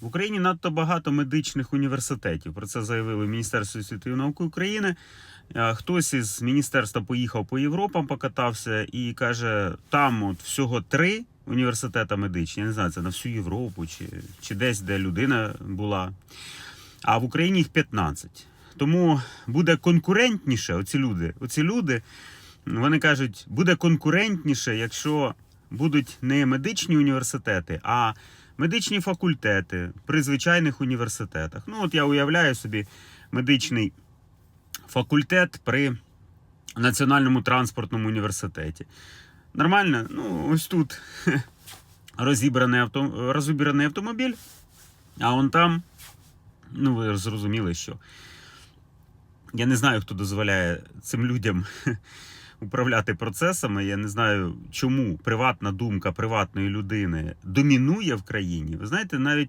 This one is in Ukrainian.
В Україні надто багато медичних університетів. Про це заявили в Міністерстві освіти і науки України. Е, Хтось із міністерства поїхав по Європам, покатався і каже, там от всього три університети медичні. Я не знаю, це на всю Європу чи, чи десь, де людина була. А в Україні їх 15. Тому буде конкурентніше. Оці люди, оці люди, вони кажуть, буде конкурентніше, якщо будуть не медичні університети, а медичні факультети при звичайних університетах. Ну, от я уявляю собі медичний факультет при Національному транспортному університеті. Нормально? Ну, ось тут розібраний, авто, розібраний автомобіль, а он там, ну, ви зрозуміли, що. Я не знаю, хто дозволяє цим людям управляти процесами. Я не знаю, чому приватна думка приватної людини домінує в країні. Ви знаєте, навіть